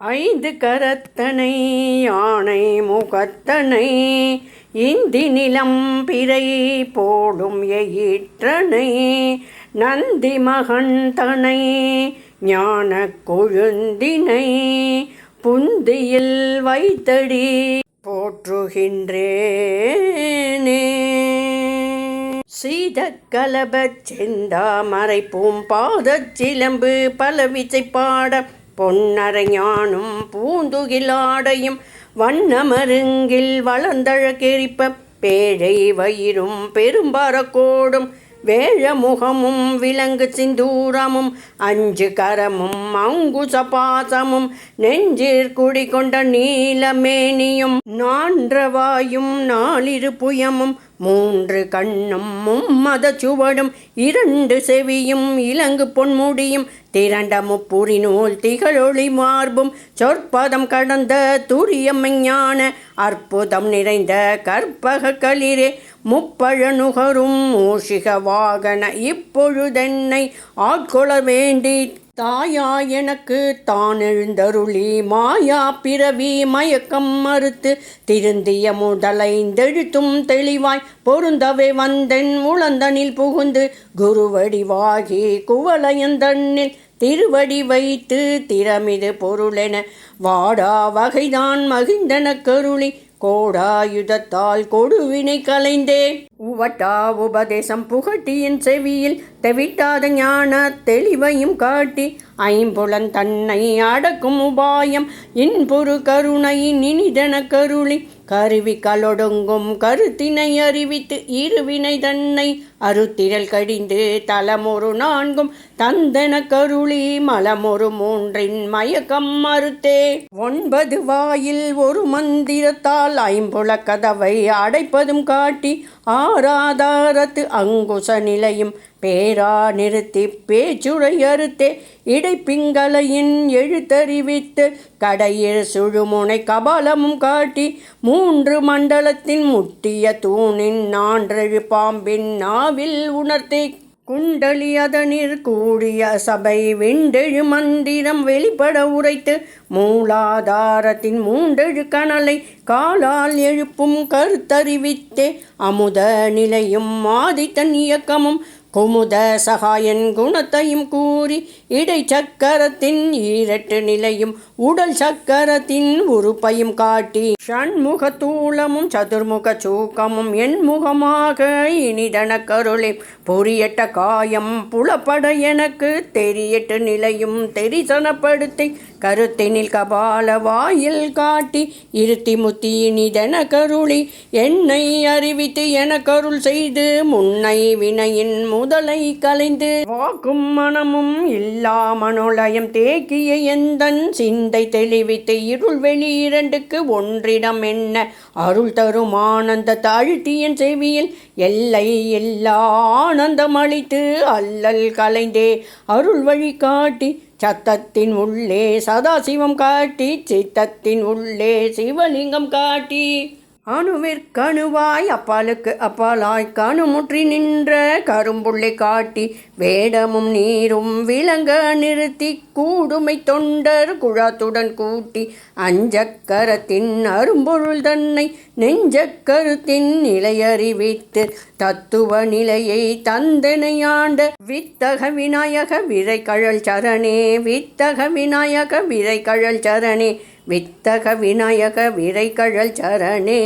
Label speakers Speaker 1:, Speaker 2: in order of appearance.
Speaker 1: ஐந்து கரத்தனை யானை முகத்தனை இந்தி நிலம் பிறை போடும் எயிற்றனை நந்தி மகந்தனை ஞான கொழுந்தினை புந்தியில் வைத்தடி போற்றுகின்றேனே. சீதக்கலபச் செந்தாமரை பூம்பாதச் சிலம்பு பலவிசை பாட பொன்னரைஞானும் பூந்துகிலாடையும் வண்ணமருங்கில் வளர்ந்தழகெரிப்ப பேழை வயிறும் பெரும்பரக்கோடும் வேழமுகமும் விலங்கு சிந்தூரமும் அஞ்சு கரமும் அங்குச பாசமும் நெஞ்சிற் குடிகொண்ட நீலமேனியும் நான்றவாயும் நாளிரு புயமும் மூன்று கண்ணும் மும்மத சுவடும் இரண்டு செவியும் இலங்கு பொன்முடியும் திரண்ட முப்புரி நூல் திகழொளி மார்பும் சொற்பதம் கடந்த துரியம் ஞான அற்புதம் நிறைந்த கற்பக களிரே முப்பழ நுகரும் மூஷிக வாகன இப்பொழுதென்னை ஆட்கொள்ள வேண்டி தாயா எனக்கு தான் எழுந்தருளி மாயா பிறவி மயக்கம் மறுத்து திருந்திய முதலைந்தெழுத்தும் தெளிவாய் பொருந்தவே வந்தென் உளந்தனில் புகுந்து குருவடிவாகி குவளையந்தண்ணில் திருவடி வைத்து திறமிது பொருளென வாடா வகைதான் மகிழ்ந்தன கருளி கோடாயுதத்தால் கொடுவினை கலைந்தே உவட்டா உபதேசம் புகட்டியின் செவியில் தெவிட்டாத ஞான தெளிவையும் காட்டி ஐம்புலன் தன்னை அடக்கும் உபாயம் இன்புறு கருணை நினிதன கருளி கருவி கலொடுங்கும் கருத்தினை அறிவித்து இருவினை தன்னை அருத்திரல் கடிந்து தலமொரு நான்கும் தந்தன கருளி மலமொரு மூன்றின் மயக்கம் மறுத்தே. ஒன்பது வாயில் ஒரு மந்திரத்தால் ஐம்புல கதவை அடைப்பதும் காட்டி ஆராதாரத்து அங்குச நிலையும் பேரா நிறுத்தி பேச்சுரை அறுத்தே இடைப்பிங்களையின் எழுத்தறிவித்து கடையில் சுழுமுனை கபாலமும் காட்டி மூன்று மண்டலத்தின் முட்டிய தூணின் நான்றெழு பாம்பின் நாவில் உணர்த்தி குண்டலி அதனிற் கூடிய சபை விண்டெழு மந்திரம் வெளிப்பட உரைத்து மூலாதாரத்தின் மூண்டெழு கனலை காலால் எழுப்பும் கருத்தறிவித்தே அமுத நிலையும் ஆதித்தன் இயக்கமும் குமுத சகாயன் குணத்தையும் கூறி இடை சக்கரத்தின் ஈரட்டு நிலையும் உடல் சக்கரத்தின் உறுப்பையும் காட்டி ஷண்முக தூளமும் சதுர்முக சூக்கமும் என்முகமாக இனிதன கருளை பொரியட்ட காயம் புலப்பட எனக்கு தெரியட்டு நிலையும் தெரிசனப்படுத்தி கருத்தினில் கபால வாயில் காட்டி இருத்தி முத்தி இனிதன கருளி என்னை அறிவித்து என கருள் செய்து முன்னை வினையின் முதலை கலைந்து வாக்கும் மனமும் இல்லா மனோலயம் தேக்கிய எந்தன் சிந்தை தெளிவித்து இருள் வெளி இரண்டுக்கு ஒன்றிடம் என்ன? அருள் தரும் ஆனந்த தாழ்த்தியன் செவியில் எல்லை எல்லா ஆனந்தம் அளித்து அல்லல் கலைந்தே அருள் வழி காட்டி சத்தத்தின் உள்ளே சதாசிவம் காட்டி சித்தத்தின் உள்ளே சிவலிங்கம் காட்டி அணுவிற்கணுவாய் அப்பாலுக்கு அப்பாலாய் கணுமுற்றி நின்ற கரும்புள்ளை காட்டி வேடமும் நீரும் விளங்க நிறுத்தி கூடுமை தொண்டர் குழாத்துடன் கூட்டி அஞ்சக்கரத்தின் அரும்பொருள் தன்னை நெஞ்சக்கருத்தின் நிலையறிவித்து தத்துவ நிலையை தந்தனையாண்ட வித்தக விநாயக விரை கழல் சரணே வித்தக விநாயக விரை கழல் சரணே. வித்தக விநாயக விரைகழல் சரணே.